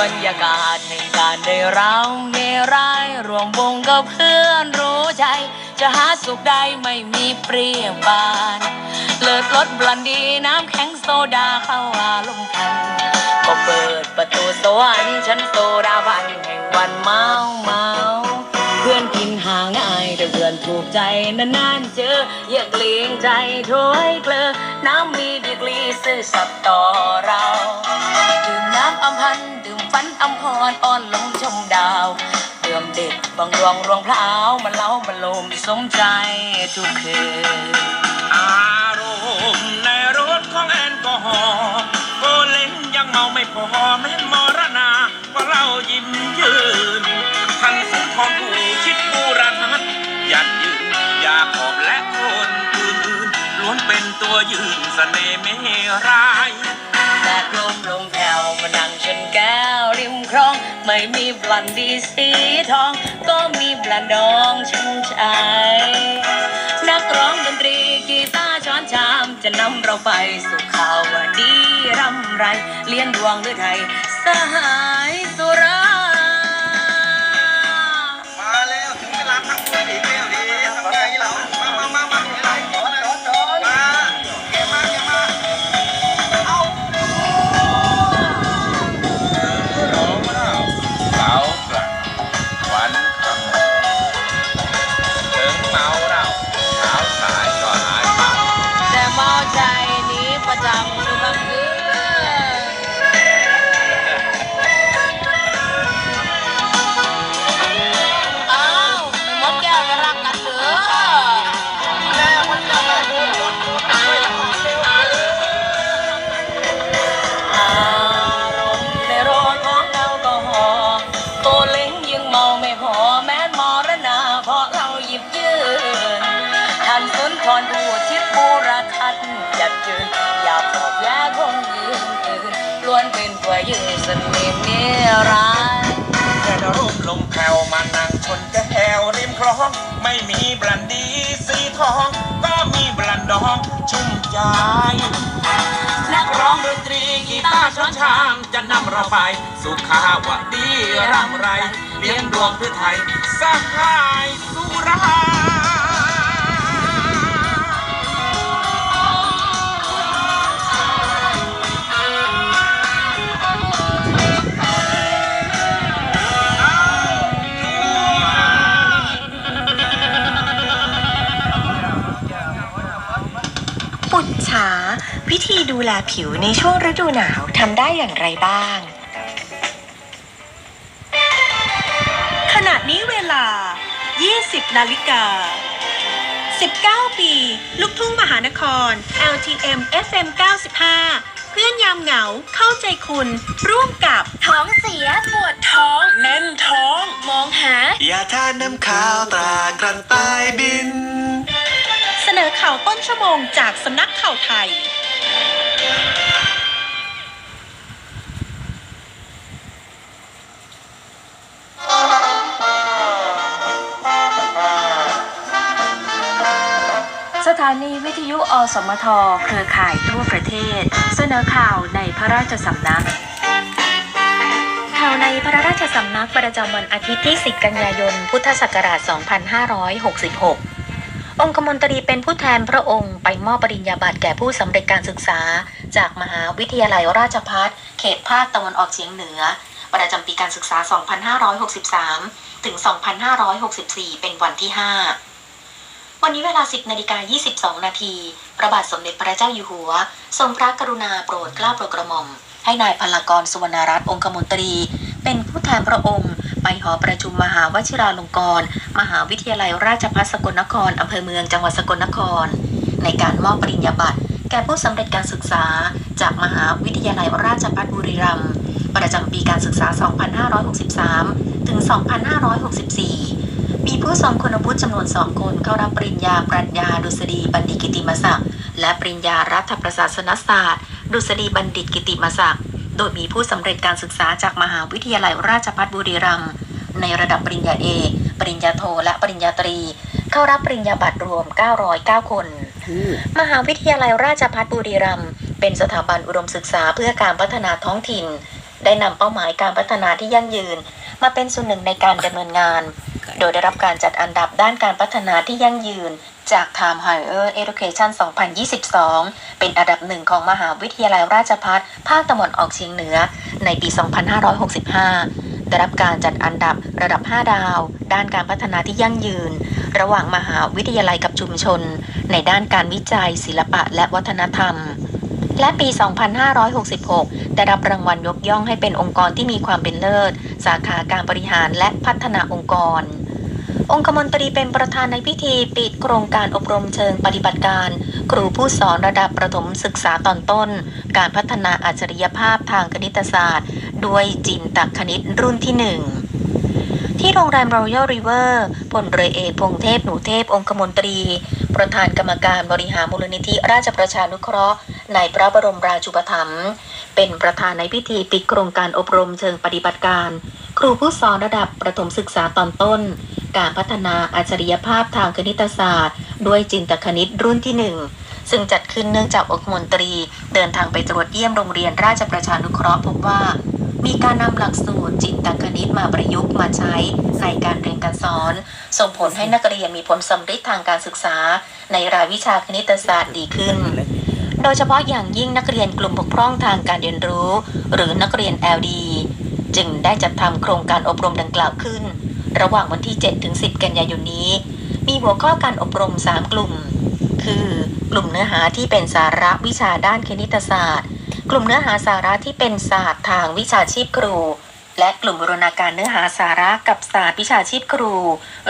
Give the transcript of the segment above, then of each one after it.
บรรยากาศแห่งการได้เราเนร้ายรวมวงกับเพื่อนรู้ใจ จะหาสุขได้ไม่มีเปรียบบาน เลิศรสบลันดีน้ำแข็งโซดาเข้าอารมณ์พันก็เปิดประตูสวรรค์ชั้นโซดาบันแห่งวันเมาเมาเพื่อนกินหาง่ายแต่เพื่อนถูกใจนานๆเจออย่าเกรงใจถ้วยเกลือน้ำมีดีกรีซื่อสัตย์ต่อเราดื่มน้ำอำพันธ์ ฝันอำพรอ่อนลงชมดาวเดื่มเด็ดบางรวงรวงพร้าวมันเล้ามันลมสมใจทุกคืนอารมณ์ในรถของแอลกอฮอล์โอเล้งยังเมาไม่พอแม้นมรณาว่าเรายิ้มยืนทั้งสุนทรผู้คิดบูรณัฐยัดยืนอยากขอบและคนอื่นล้วนเป็นตัวยืนเสน่ห์ไม่ร้ายแดดลมลงแผ่วมานั่งชนแก้ว ครอง ไม่มีบลันดีสีทอง ก็มีบลันดองชุ่มใจนักร้องดนตรีกีตาร์ช้อนชาม จะนำเราไปสู่ข่าวดีร่ำไร เลี้ยงดวงหรือไทย สหายสุรา วนเป็นตัวยืนสนิมเมียร้ายแค่รูปลงแผ่วมานั่งชนแก้วริมคลอง ไม่มีบลันดีสีทอง ก็มีบลันดองชุ่มใจนักร้องดนตรีกีตาร์ช้อนชามจะนำเราไป สุขาวดีร่ำไร เลี้ยงดวงเพื่อไทยสหายสุรา แลผิวในช่วงฤดูหนาวทำได้อย่างไรบ้าง ขณะนี้เวลา 20 นาฬิกา 19 ปี ลูกทุ่งมหานคร LTM FM 95 เพื่อนยามเหงาเข้าใจคุณ ร่วมกับท้องเสียปวดท้อง แน่นท้อง มองหาอย่าทานน้ำข้าวตรากรันใต้บิน เสนอข่าวต้นชั่วโมงจากสำนักข่าวไทย ถานีวิทยุอสมท เครือข่ายทั่วประเทศ เสนอข่าวในพระราชสำนัก ข่าวในพระราชสำนักประจำวันอาทิตย์ที่ 10 กันยายน พุทธศักราช 2566 องคมนตรีเป็นผู้แทนพระองค์ไปมอบปริญญาบัตรแก่ผู้สำเร็จการศึกษา จากมหาวิทยาลัยราชภัฏเขตภาคตะวันออกเฉียงเหนือ ประจำปีการศึกษา 2563 ถึง 2564 เป็นวันที่ 5 วันนี้เวลา 10นาฬิกา22 นาที พระบาทสมเด็จพระเจ้าอยู่หัว ทรงพระกรุณาโปรดเกล้าโปรดกระหม่อม ให้นายพลากรสุวรรณรัตน์องคมนตรี เป็นผู้แทนพระองค์ ไปหอประชุมมหาวชิราลงกรณ์มหาวิทยาลัยราชภัฏสกลนครอำเภอเมืองจังหวัดสกลนคร ในการมอบปริญญาบัตร แก่ผู้สำเร็จการศึกษา จากมหาวิทยาลัยราชภัฏบุรีรัมย์ประจำปีการศึกษา 2563 ถึง 2564 มีผู้ทรงคุณวุฒิจำนวนสองคนเข้ารับปริญญาปรัชญาดุษฎีบัณฑิตกิติมศักดิ์และปริญญารัฐประศาสนศาสตร์ ดุษฎีบัณฑิตกิติมศักดิ์โดยมีผู้สำเร็จการศึกษาจากมหาวิทยาลัยราชภัฏบุรีรัมย์ในระดับปริญญาเอกปริญญาโทและปริญญาตรี เข้ารับปริญญาบัตรรวม 909 คน มหาวิทยาลัยราชภัฏบุรีรัมย์เป็นสถาบันอุดมศึกษาเพื่อการพัฒนาท้องถิ่น ได้นำเป้าหมายการพัฒนาที่ยั่งยืน มาเป็นส่วนหนึ่งในการดำเนินงาน โดยได้รับการจัดอันดับด้านการพัฒนาที่ยั่งยืน จาก Time Higher Education 2022 เป็นอันดับหนึ่งของมหาวิทยาลัยราชภัฏภาคตะวันออกเฉียงเหนือ ในปี 2565 ได้รับการจัดอันดับระดับ 5 ดาว ด้านการพัฒนาที่ยั่งยืน ระหว่างมหาวิทยาลัยกับชุมชน ในด้านการวิจัย ศิลปะและวัฒนธรรม และปี 2566 ได้รับรางวัลยกย่องให้เป็นองค์กรที่มีความเป็นเลิศ สาขาการบริหารและพัฒนาองค์กร องคมนตรีเป็นประธานในพิธีปิดโครงการอบรมเชิงปฏิบัติการ ครูผู้สอนระดับประถมศึกษาตอนต้น การพัฒนาอัจฉริยภาพทางคณิตศาสตร์ ด้วยจินตคณิตรุ่นที่หนึ่งที่โรงแรม Royal River พลเรือเอกพงเทพ หนูเทพ องคมนตรี ประธานกรรมการบริหารมูลนิธิราชประชานุเคราะห์ ในพระบรมราชูปถัมภ์เป็นประธานในพิธีปิดโครงการอบรมเชิงปฏิบัติการ ครูผู้สอนระดับประถมศึกษาตอนต้น การพัฒนาอัจฉริยภาพทางคณิตศาสตร์ ด้วยจินตคณิตรุ่นที่หนึ่งซึ่งจัดขึ้นเนื่องจากองคมนตรี เดินทางไปตรวจเยี่ยมโรงเรียนราชประชานุเคราะห์พบว่ามีการนำหลักสูตรจิตคณิตมาประยุกต์มาใช้ในการเรียนการสอน ส่งผลให้นักเรียนมีผลสำเร็จทางการศึกษา ในรายวิชาคณิตศาสตร์ดีขึ้น โดยเฉพาะอย่างยิ่งนักเรียนกลุ่มบกพร่องทางการเรียนรู้ หรือนักเรียน LD จึงได้จัดทำโครงการอบรมดังกล่าวขึ้น ระหว่างวันที่ 7 ถึง 10 กันยายนนี้ มีหัวข้อการอบรม 3 กลุ่ม คือกลุ่มเนื้อหาที่เป็นสาระวิชาด้านคณิตศาสตร์ กลุ่มเนื้อหาสาระที่เป็นศาสตร์ทางวิชาชีพครู และกลุ่มบูรณาการเนื้อหาสาระกับศาสตร์วิชาชีพครู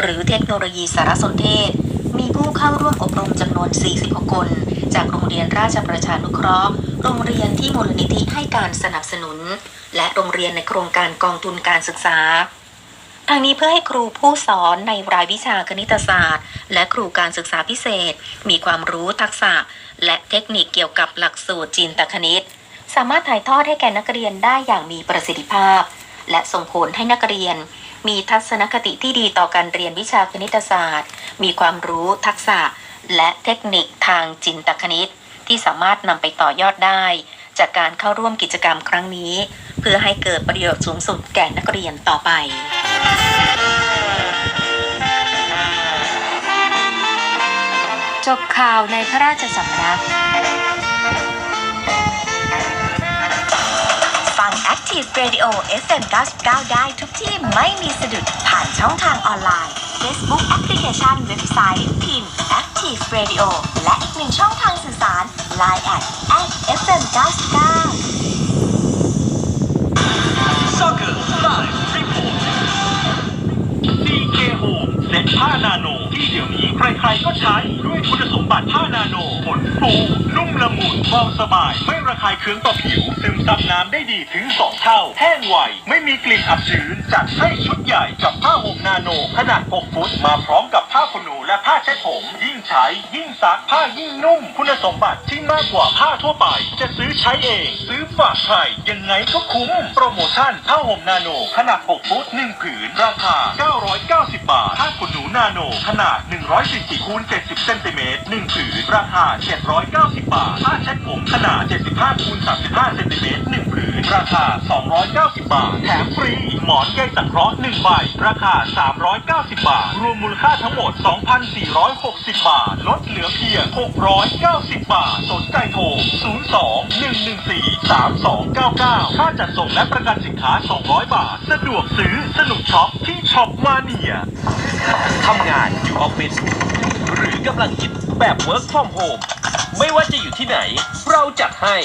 หรือเทคโนโลยีสารสนเทศ มีผู้เข้าร่วมอบรมจำนวน 46 คน จากโรงเรียนราชประชานุเคราะห์ โรงเรียนที่มูลนิธิให้การสนับสนุน และโรงเรียนในโครงการกองทุนการศึกษาทางนี้เพื่อให้ครูผู้สอนในรายวิชาคณิตศาสตร์ และครูการศึกษาพิเศษ มีความรู้ทักษะ และเทคนิคเกี่ยวกับหลักสูตรจินตคณิต สามารถถ่ายทอดให้แก่นักเรียนได้อย่างมีประสิทธิภาพ และส่งผลให้นักเรียน มีทัศนคติที่ดีต่อการเรียนวิชาคณิตศาสตร์ มีความรู้ทักษะ และเทคนิคทางจินตคณิต ที่สามารถนำไปต่อยอดได้ จากการเข้าร่วมกิจกรรมครั้งนี้ เพื่อให้เกิดประโยชน์สูงสุดแก่นักเรียนต่อไปจบข่าวในพระราชสำนัก ฟัง Active Radio FM 99 ได้ทุกที่ไม่มีสะดุดผ่านช่องทางออนไลน์ Facebook แอปพลิเคชันเว็บไซต์ Active Radio และอีกหนึ่งช่องทางสื่อสาร Line at FM 99 Soccer Live Report DK Home เซ็ตผ้านาโน ที่เดี๋ยวนี้ใครๆก็ใช้ด้วยคุณสมบัติผ้านาโนขนฟูนุ่มละมุนเบาสบาย ไม่ระคายเคืองต่อผิว ซึมซับน้ำได้ดีถึง 2 เท่า แห้งไว ไม่มีกลิ่นอับชื้น จัดให้ชุดใหญ่กับผ้าห่มนาโน ขนาด 6 ฟุตมาพร้อมกับผ้าขนหนู และผ้าเช็ดผม ยิ่งใช้ยิ่งซักผ้ายิ่งนุ่ม คุณสมบัติที่มากกว่าผ้าทั่วไป จะซื้อใช้เอง ซื้อฝากใครยังไงก็คุ้ม โปรโมชั่นผ้าห่มนาโน ขนาด 6 ฟุต 1 ผืน ราคา 990 บาทผ้าขนหนูนาโน ขนาด 144คูณ70เซนติเมตร1ผืน ราคา 790 บาทผ้าเช็ดผมขนาด 75คูณ35เซนติเมตร1 ราคา 290 บาท แถมฟรี หมอนใยสังเคราะห์1ใบ ราคา 390 บาท รวมมูลค่าทั้งหมด 2,460 บาท ลดเหลือเพียง 690 บาท สนใจโทร 02 114 3299 ค่าจัดส่งและประกันสินค้า 200 บาท สะดวกซื้อ สนุกช็อปที่ช็อปมาเนียทำงานอยู่ออฟฟิศหรือกำลังคิดแบบ work from home ไม่ว่าจะอยู่ที่ไหน เราจัดให้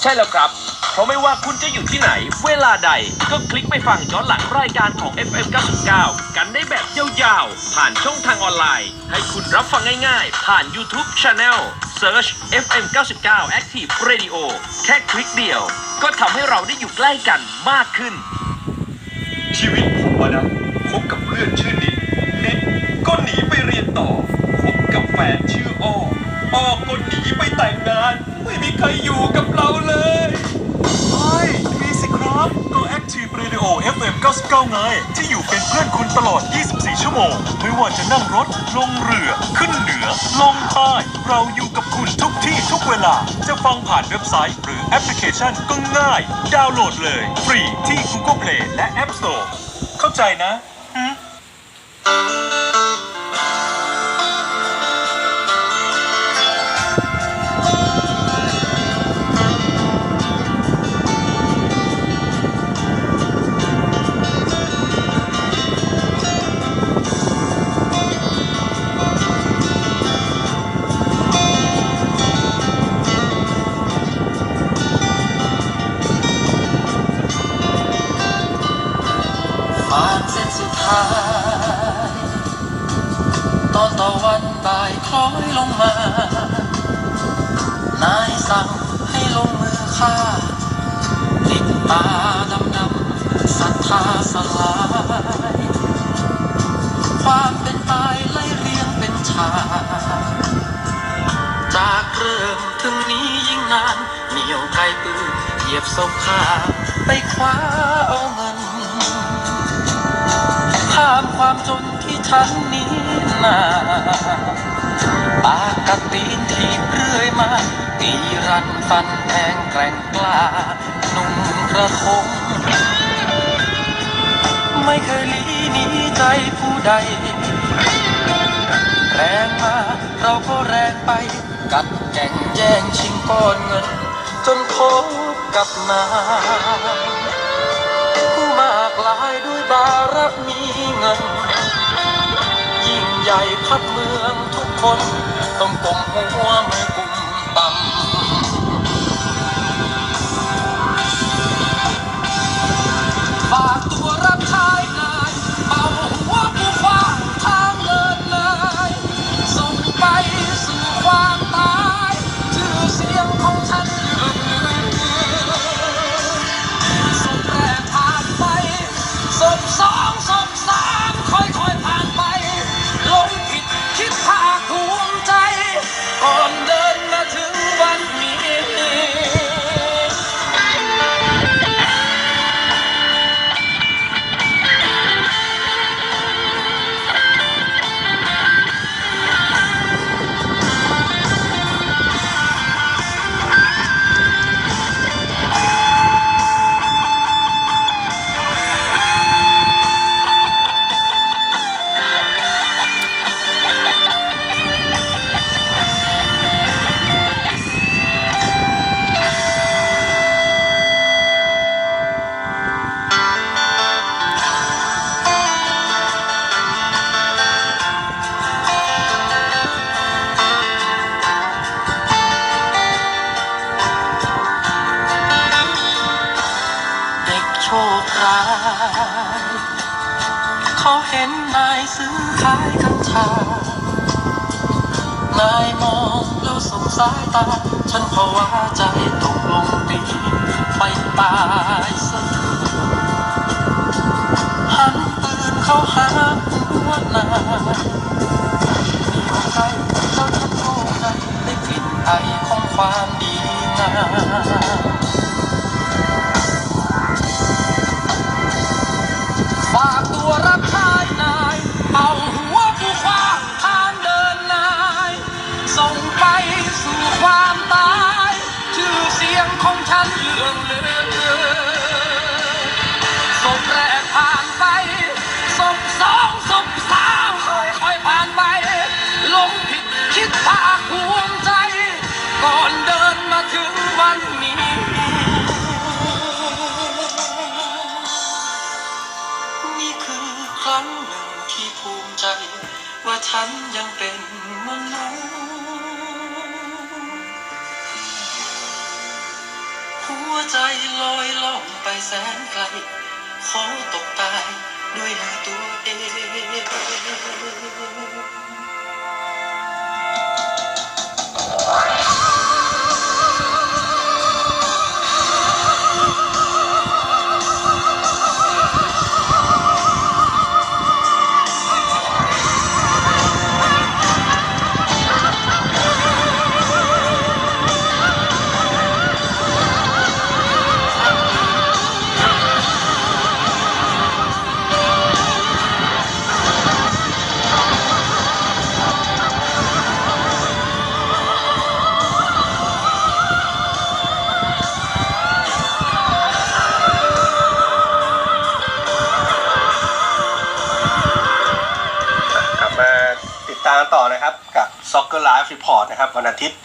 ใช่แล้วครับ เพราะไม่ว่าคุณจะอยู่ที่ไหน เวลาใด ก็คลิกไปฟังย้อนหลังรายการของ FM 99 กันได้แบบยาวๆ ผ่านช่องทางออนไลน์ ให้คุณรับฟังง่ายๆ ผ่าน YouTube Channel Search FM 99 Active Radio แค่คลิกเดียว ก็ทำให้เราได้อยู่ใกล้กันมากขึ้น ชีวิตผมอะนะคบกับเพื่อนชื่อนิดนิดก็หนีไปเรียนต่อคบกับแฟนชื่ออ้ออ้อก็หนีไปแต่งงาน ไม่มีใครอยู่กับเราเลย เฮ้ยมีสิครับ ก็ Active Radio FM 99 ไง ที่อยู่เป็นเพื่อนคุณตลอด24 24 ชั่วโมง ไม่ว่าจะนั่งรถ ลงเรือ ขึ้นเหนือ ลงใต้ เราอยู่กับคุณทุกที่ทุกเวลา จะฟังผ่านเว็บไซต์ หรือแอปพลิเคชันก็ง่าย ดาวน์โหลดเลย ฟรีที่ Google Play และ App Store เข้าใจนะ ลงมา นายสั่งให้ลงมือฆ่าติดตาดำดำศรัทธาสลาย ความเป็นตายไล่เรียงเป็นฉากจากเริ่มถึงนี้ยิ่งนานเหนียวไกลปืนเหยียบศพข้าไปคว้าเอาเงินข้ามความจนที่ฉันนี้นา ปากกัดตีนทีบเรื่อยมา ตีรันฟันแทงแกร่งกล้าหนุ่มกระทงไม่เคยลีหนีใจผู้ใด แรงมาเราก็แรงไป กัดแก่งแย่งชิงก้อนเงิน จนพบกับนายผู้มากลายด้วยบารมีเงิน ยิ่งใหญ่พัดเมืองทุกคน ต้องก้มหัวมือกุมต่ำฝากตัวรับใช้ เห็นนายซื้อขายกัญชานายมองแล้วสงสายตา ฉันภาวะใจตกลงตีไปตายซะหันปืนเข้าหาหัวนาดีใกล้แล้วฉันโล่งใจได้กลิ่นไอของความดีงาม ย ลอยล่องไปแสนไกล ขอตกตายด้วยตัวเอง วันอาทิตย์